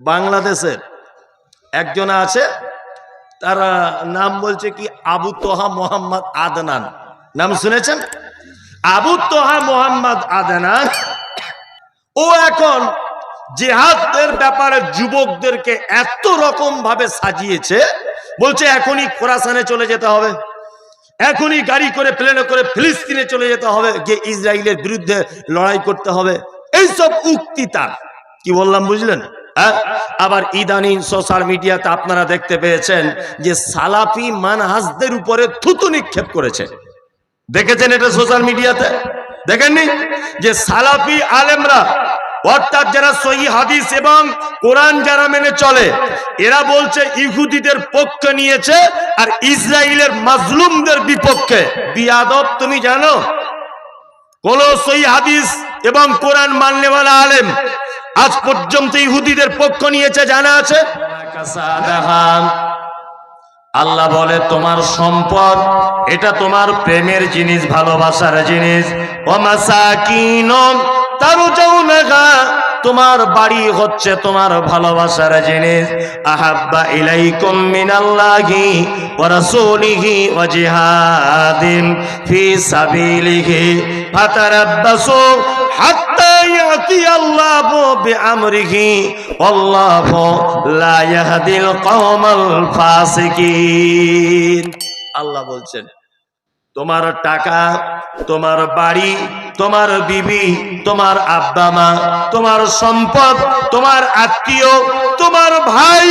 বাংলাদেশের। একজন আছে, তার নাম বলছে কি, আবু তোহা মোহাম্মদ আদনান। নাম শুনেছেন? আবু তোহা মোহাম্মদ আদনান। ও এখন জেহাদের ব্যাপারে যুবকদেরকে এত রকম ভাবে সাজিয়েছে, বলছে এখনই খোরাসানে চলে যেতে হবে। এখনই গাড়ি করে, প্লেনে করে ফিলিস্তিনে চলে যেতে হবে, গিয়ে ইসরায়েলের বিরুদ্ধে লড়াই করতে হবে। এইসব উক্তি তার। কি বললাম বুঝলেন? আবার ইদানিং সোশ্যাল মিডিয়াতে আপনারা দেখতে পেয়েছেন যে সালাফি মানহাজদের উপরে থুতু নিক্ষেপ করেছে। দেখেছেন এটা সোশ্যাল মিডিয়াতে দেখেননি? যে সালাফি আলেমরা, অর্থাৎ যারা সহি হাদিস এবং কোরআন যারা মেনে চলে, এরা বলছে ইহুদিদের পক্ষে নিয়েছে আর ইসরায়েলের মাজলুমদের বিপক্ষে। বিয়াদব, তুমি জানো? কোন সহি হাদিস এবং কোরআন মাননেওয়ালা আলেম আজ পর্যন্ত ইহুদিদের পক্ষ নিয়েছে জানা আছে। আল্লাহ বলে, তোমার সম্পদ, এটা তোমার প্রেমের জিনিস, ভালোবাসার জিনিস। তোমার বাড়ি হচ্ছে তোমার ভালোবাসার জিনিস। আহাব্বা ইলাইকুম মিনাল্লাহি ওয়া ফাতারাব্বাসু আল্লাহ বলছেন, তোমার টাকা, তোমার বাড়ি, তোমার বিবি, তোমার আব্বা মা, তোমার সম্পদ, তোমার আত্মীয়, তোমার ভাই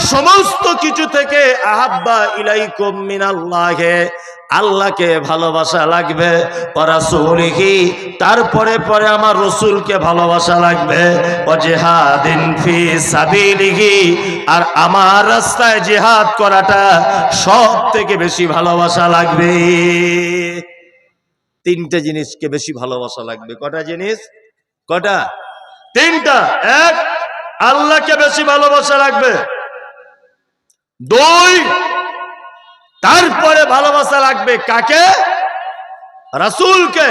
সমস্ত কিছু থেকে আহাব্বা ইলাইকুম মিনাল্লাহে। আল্লাহকে ভালোবাসা লাগবে রাসূলিহি, তারপরে পরে আমার রসুলকে ভালোবাসা লাগবে। ও জেহাদিন ফি সাবিলিহি, আর আমার রাস্তায় জেহাদ করাটা সব থেকে বেশি ভালোবাসা লাগবে। তিনটে জিনিসকে বেশি ভালোবাসা লাগবে। কটা জিনিস? কটা? তিনটা। এক, আল্লাহকে বেশি ভালোবাসা লাগবে। দুই, তারপরে ভালোবাসা লাগবে কাকে? রাসুলকে।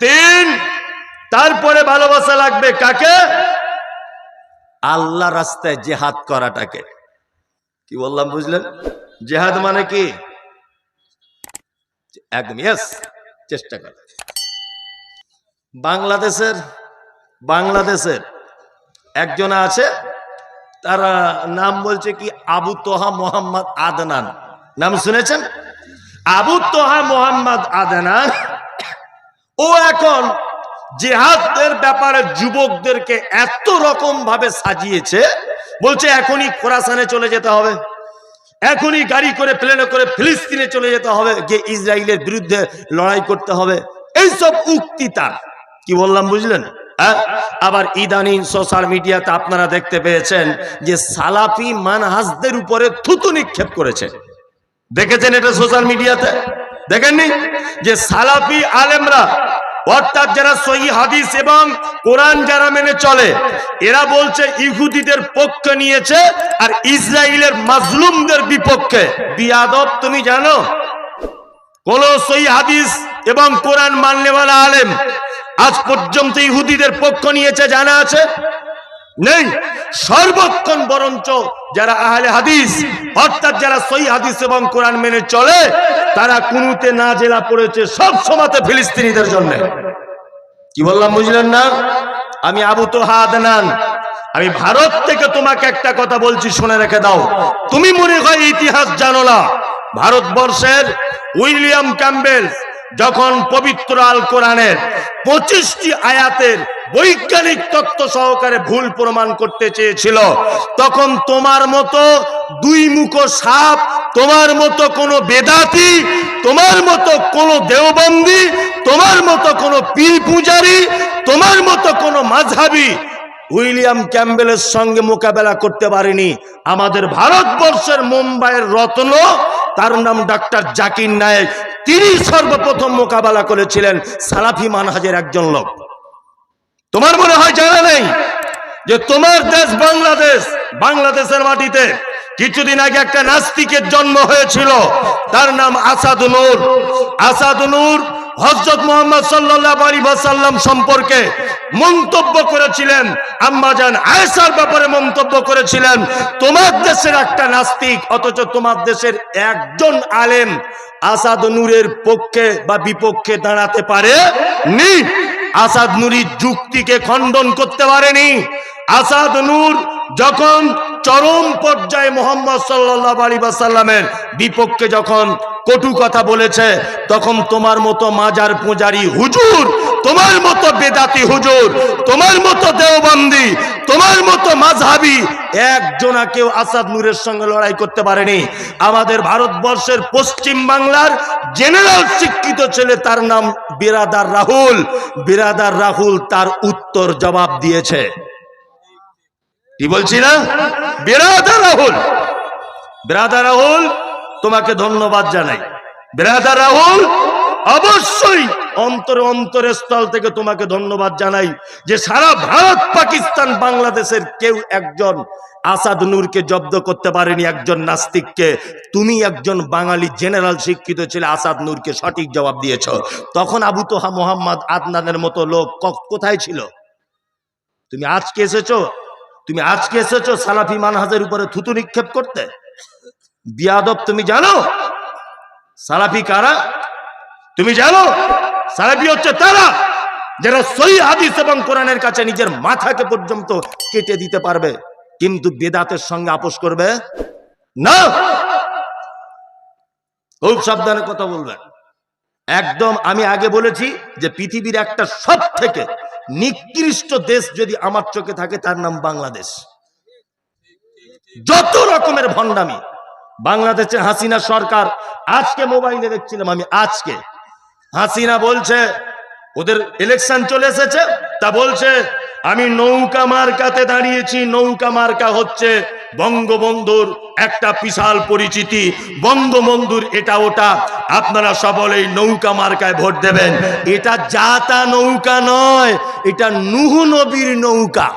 তিন, তারপরে ভালোবাসা লাগবে কাকে? আল্লাহ রাস্তায় জেহাদ করাটাকে। কি বললাম, বুঝলেন? জেহাদ মানে কি? একদম ইয়েস চেষ্টা কর। বাংলাদেশের বাংলাদেশের একজন আছে তার নাম বলছে কি, আবু তোহা মোহাম্মদ আদনান। নাম শুনেছেন? আবু তোহা মোহাম্মদ আদনান। ও এখন জেহাদের ব্যাপারে যুবকদেরকে এত রকম ভাবে সাজিয়েছে, বলছে এখনই খোরাসানে চলে যেতে হবে। এখনই গাড়ি করে, প্লেনে করে ফিলিস্তিনে চলে যেতে হবে, গিয়ে ইসরায়েলের বিরুদ্ধে লড়াই করতে হবে। এইসব উক্তি তার। কি বললাম বুঝলেন? আবার ইদানিং সোশ্যাল মিডিয়াতে আপনারা দেখতে পেয়েছেন যে সালাফি মানহাজদের উপরে থুতু নিক্ষেপ করেছে। দেখেছেন এটা সোশ্যাল মিডিয়াতে দেখেননি? যে সালাফি আলেমরা, অর্থাৎ যারা সহি হাদিস এবং কোরআন যারা মেনে চলে, এরা বলছে ইহুদিদের পক্ষে নিয়েছে আর ইসরায়েলের মাজলুমদের বিপক্ষে। বিয়াদব, তুমি জানো? কোন সহি হাদিস এবং কোরআন মাননেওয়ালা আলেম আজ পর্যন্ত ইহুদিদের পক্ষ নিয়েছে জানা আছে? নেই। সর্বক্ষণ বরঞ্চ যারা আহলে হাদিস, অর্থাৎ যারা সই হাদিস এবং কোরআন মেনে চলে, তারা কুনুতে না জেলা পড়েছে সব সময়তে ফিলিস্তিনিদের জন্য। কি বললাম, বুঝলেন না? আমি আবু তো হাদনান আমি ভারত থেকে তোমাকে একটা কথা বলছি, শুনে রেখে দাও। তুমি মনে হয় ইতিহাস জানো না। ভারতবর্ষের উইলিয়াম ক্যাম্বেল যখন পবিত্র আল কোরআনের পঁচিশটি আয়াতের বৈজ্ঞানিক তত্ত্ব সহকারে ভুল প্রমাণ করতে চেয়েছিল, তখন তোমার মতো দুই মুখ সাপ, তোমার মতো কোনো বেদাতি, তোমার মতো কোনো দেওবন্দি, তোমার মতো কোনো পীর পূজারি, তোমার মতো কোনো মাঝহাবি উইলিয়াম ক্যাম্বেলের সঙ্গে মোকাবেলা করতে পারেনি। আমাদের ভারতবর্ষের মুম্বাইয়ের রত্ন, তার নাম ডাক্তার জাকির নায়েক। তিনি সর্বপ্রথম মোকাবেলা করেছিলেন সালাফি মানহাজের একজন লোক। তোমার মনে হয় জানা নেই যে তোমার দেশ বাংলাদেশ, বাংলাদেশের মাটিতে কিছুদিন আগে একটা নাস্তিকের জন্ম হয়েছিল। তার নাম আসাদুনুর আসাদুনুর হজরত মোহাম্মদ সাল্লাহ আলী সম্পর্কে মন্তব্য করেছিলেন। আম্মাজান আয়েসার ব্যাপারে মন্তব্য করেছিলেন, তোমার দেশের একটা নাস্তিক, অথচ তোমার দেশের একজন আলেম আসাদ নূরের পক্ষে বা বিপক্ষে দাঁড়াতে পারে নি আসাদ নুরির যুক্তিকে খণ্ডন করতে পারেনি। আসাদ নূর যখন চরম পর্যায়ে মোহাম্মদ সাল্লাহ আলী সাল্লামের বিপক্ষে যখন কটু কথা বলেছে, তখন তোমার মতো মাজার পূজারি হুজুর, তোমার মতো বেদাতি হুজুর, তোমার মতো দেওবন্দি, তোমার মতো মাঝহাবি একজনা কেউ আসাদ নূরের সঙ্গে লড়াই করতে পারেনি। আমাদের ভারতবর্ষের পশ্চিম বাংলার জেনারেল শিক্ষিত ছেলে তার নাম বিরাদার রাহুল। বিরাদার রাহুল তার উত্তর জবাব দিয়েছে। কি বলছি না? বিরাদার রাহুল। বিরাদার রাহুল, তোমাকে ধন্যবাদ জানাই। বিরাদার রাহুল, অবশ্যই অন্তরে অন্তরের স্থল থেকে তোমাকে ধন্যবাদ জানাই যে সারা ভারত, পাকিস্তান, বাংলাদেশের কেউ একজন আসাদ নূরকে জব্দ করতে পারেনি একজন নাস্তিককে। তুমি একজন বাঙালি জেনারেল শিক্ষিত ছেলে আসাদ নূরকে সঠিক জবাব দিয়েছ। তখন আবু তোহা মোহাম্মদ আদনানের মতো লোক কোথায় ছিল? তুমি আজকে এসেছ? তুমি আজকে এসেছ সালাফি মানহাজের উপরে থুতু নিক্ষেপ করতে? বিয়াদব, তুমি জানো? সালাফি কারা? তুমি জানো? সালাফি হচ্ছে তারা যারা সই হাদিস এবং কোরআনের কাছে নিজের মাথাকে পর্যন্ত কেটে দিতে পারবে, কিন্তু বেদাতের সঙ্গে আপোষ করবে না। খুব সাবধানে কথা বলবেন। একদম আমি আগে বলেছি যে পৃথিবীর একটা সব থেকে নিকৃষ্ট দেশ যদি আমার চোখে থাকে, তার নাম বাংলাদেশ। যত রকমের ভণ্ডামি, বাংলাদেশে হাসিনা সরকার, আজকে মোবাইলে দেখছিলাম আমি, আজকে। হাসিনা বলছে, ওদের ইলেকশন চলে এসেছে, তা বলছে, আমি নৌকা মার্কাতে দাঁড়িয়েছি, নৌকা মার্কা হচ্ছে বঙ্গবন্ধুর একটা বিশাল পরিচিতি। বঙ্গবন্ধুর এটা ওটা আপনারা সকলেই নৌকা মার্কায় ভোট দেবেন। এটা জাতা নৌকা নয়, এটা নুহ নবীর নৌকা।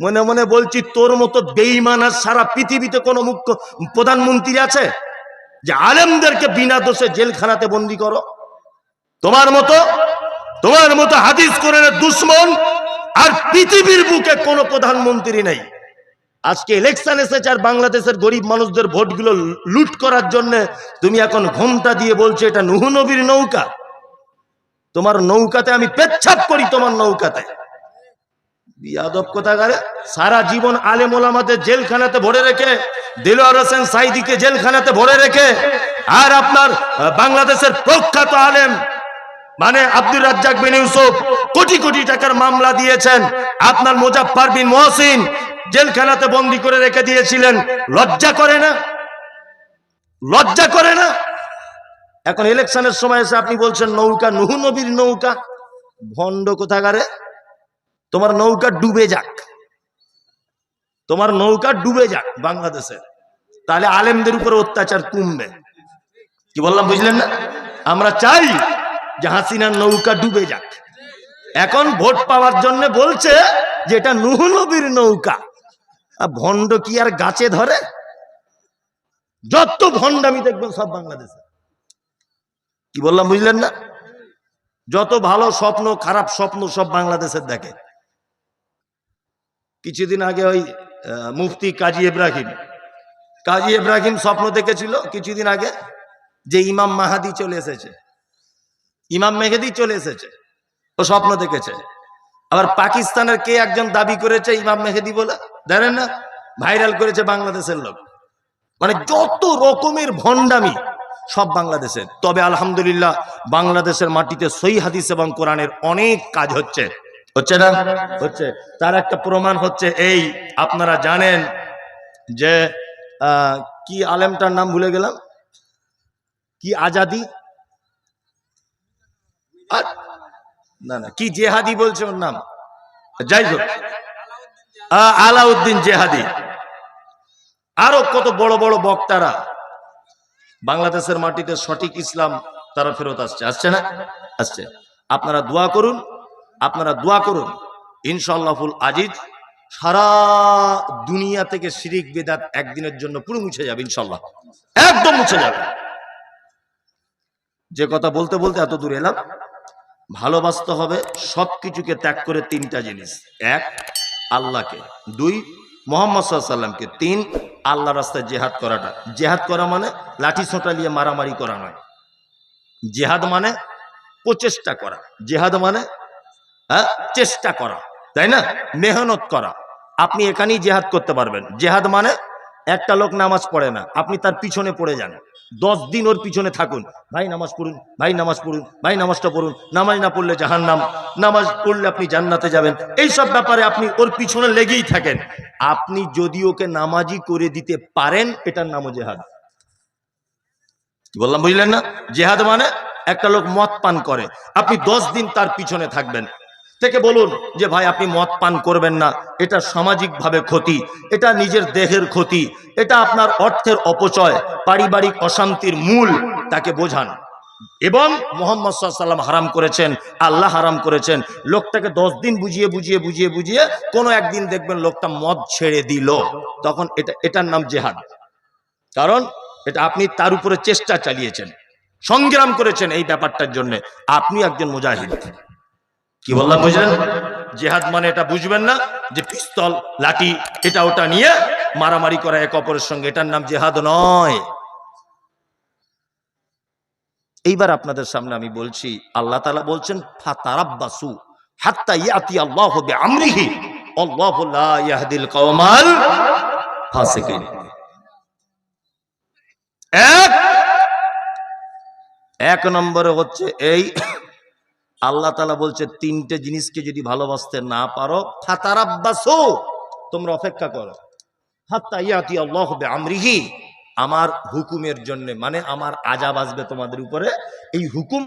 মনে মনে বলছি, তোর মতো বেইমান আর সারা পৃথিবীতে কোনো মুখ্য প্রধানমন্ত্রী আছে? যে আলেমদেরকে বিনা দোষে জেলখানাতে বন্দি করো। তোমার মতো তোমার মতো হাদিস করে দুশ্মন আর পৃথিবীর বুকে কোনো প্রধানমন্ত্রী নেই। আজকে ইলেকশন এসেছে আর বাংলাদেশের গরিব মানুষদের ভোটগুলো লুট করার জন্য তুমি এখন ঘোমটা দিয়ে বলছো এটা নুহু নবীর নৌকা। তোমার নৌকাতে আমি পেচ্ছাপ করি তোমার নৌকাতে। বিয়াদব কোথাকারে? সারা জীবন আলেম ওলামাদের জেলখানাতে ভরে রেখে দিলওয়ার হোসেন সাইদিকে জেলখানাতে ভরে রেখে, আর আপনার বাংলাদেশের প্রখ্যাত আলেম মানে আব্দুর রাজ্জাক বিন ইউসুফ, কোটি কোটি টাকার মামলা দিয়েছেন। আপনার মোজাফফর বিন মহসিন জেলখানাতে বন্দি করে রেখে দিয়েছিলেন। লজ্জা করে না? লজ্জা করে না? এখন ইলেকশনের সময় এসে আপনি বলছেন, নৌকা, নুহু নবীর নৌকা? ভণ্ড কোথাকারে? তোমার নৌকা ডুবে যাক। তোমার নৌকা ডুবে যাক বাংলাদেশে। তাহলে আলেমদের উপরে অত্যাচার কমবে। কি বললাম, বুঝলেন না? আমরা চাই যে হাসিনার নৌকা ডুবে যাক। এখন ভোট পাওয়ার জন্য বলছে যে এটা নুহ নবীর নৌকা। আর ভণ্ড কি আর গাছে ধরে? যত ভণ্ড আমি দেখবেন সব বাংলাদেশে। কি বললাম বুঝলেন না? যত ভালো স্বপ্ন, খারাপ স্বপ্ন সব বাংলাদেশের দেখে। কিছুদিন আগে ওই মুফতি কাজী ইব্রাহিম। কাজী ইব্রাহিম স্বপ্ন দেখেছিল কিছুদিন আগে যে ইমাম মাহাদি চলে এসেছে। ইমাম মেহেদি চলে এসেছে। ও স্বপ্ন দেখেছে। আবার পাকিস্তানের কে একজন দাবি করেছে, ইমাম মেহেদি বলে? জানেন না? ভাইরাল করেছে বাংলাদেশের লোক। মানে যত রকমের ভণ্ডামি সব বাংলাদেশের। তবে আলহামদুলিল্লাহ, বাংলাদেশের মাটিতে সই হাদিস এবং কোরআনের অনেক কাজ হচ্ছে। হচ্ছে না? হচ্ছে। তার একটা প্রমাণ হচ্ছে এই, আপনারা জানেন যে কি আলেমটার নাম ভুলে গেলাম? কি আজাদি? আর- না না। কি জেহাদি বলছে ওর নাম? যাই হোক। আলাউদ্দিন জেহাদি। আরও কত বড় বড় বক্তারা বাংলাদেশের মাটিতে সঠিক ইসলাম তারা ফেরত আসছে। আসছে না? আসছে। আপনারা দোয়া করুন আপনারা দোয়া করুন। ইনশাল্লাহুল আজিজ। সারা দুনিয়া থেকে শিরিক বেদাত একদিনের জন্য পুরো মুছে যাবে ইনশাল্লাহ একদম মুছে যাবে। যে কথা বলতে বলতে এত দূর এলাম। ভালোবাসতে হবে সব কিছুকে ত্যাগ করে তিনটা জিনিস। এক, আল্লাহকে। দুই, মোহাম্মদ সাল্লামকে তিন আল্লাহ রাস্তায় জেহাদ করাটা। জেহাদ করা মানে লাঠি ছোটা নিয়ে মারামারি করা নয়। জেহাদ মানে প্রচেষ্টা করা। জেহাদ মানে হ্যাঁ চেষ্টা করা, তাই না? মেহনত করা। আপনি এখানেই জেহাদ করতে পারবেন। জেহাদ মানে একটা লোক নামাজ পড়ে না, আপনি তার পিছনে পড়ে যান। দশ দিন ওর পিছনে থাকুন। ভাই, নামাজ পড়ুন, ভাই, নামাজ পড়ুন, ভাই, নামাজটা পড়ুন। নামাজ না পড়লে জাহান নাম নামাজ পড়লে আপনি জান্নাতে যাবেন। এই সব ব্যাপারে আপনি ওর পিছনে লেগেই থাকেন। আপনি যদি ওকে নামাজি করে দিতে পারেন, এটার নামও জেহাদ। বললাম, বুঝলেন না? জেহাদ মানে একটা লোক মদ পান করে। আপনি দশ দিন তার পিছনে থাকবেন। থেকে বলুন যে, ভাই, আপনি মদ পান করবেন না। এটা সামাজিকভাবে ক্ষতি। এটা নিজের দেহের ক্ষতি। এটা আপনার অর্থের অপচয়। পারিবারিক অশান্তির মূল। তাকে বোঝান। এবং মোহাম্মদ সাল্লাম হারাম করেছেন, আল্লাহ হারাম করেছেন। লোকটাকে দশ দিন বুঝিয়ে বুঝিয়ে বুঝিয়ে বুঝিয়ে কোনো একদিন দেখবেন লোকটা মদ ছেড়ে দিল। তখন এটা, এটার নাম জেহাদ। কারণ এটা আপনি তার উপরে চেষ্টা চালিয়েছেন। সংগ্রাম করেছেন এই ব্যাপারটার জন্য। আপনি একজন মুজাহিদ। কি বললাম বুঝলেন? জেহাদ মানে এটা বুঝবেন না যে পিস্তল, লাঠি, এটা ওটা নিয়ে মারামারি করা এক অপরের সঙ্গে। এটার নাম জেহাদ নয়। এইবার আপনাদের সামনে আমি বলছি, আল্লাহ তালা বলছেন, ফাতারাব্বাসু ইয়াতি আল্লাহ হবে আল্লাহ এক এক নম্বরে হচ্ছে এই আল্লাহ তালা বলছে, তিনটে জিনিসকে যদি ভালোবাসতে না পারো, ফাতারাব্বাসু, তোমরা অপেক্ষা করো। হবে আমার হুকুমের জন্য মানে আমার আজাব আসবে তোমাদের উপরে। এই হুকুম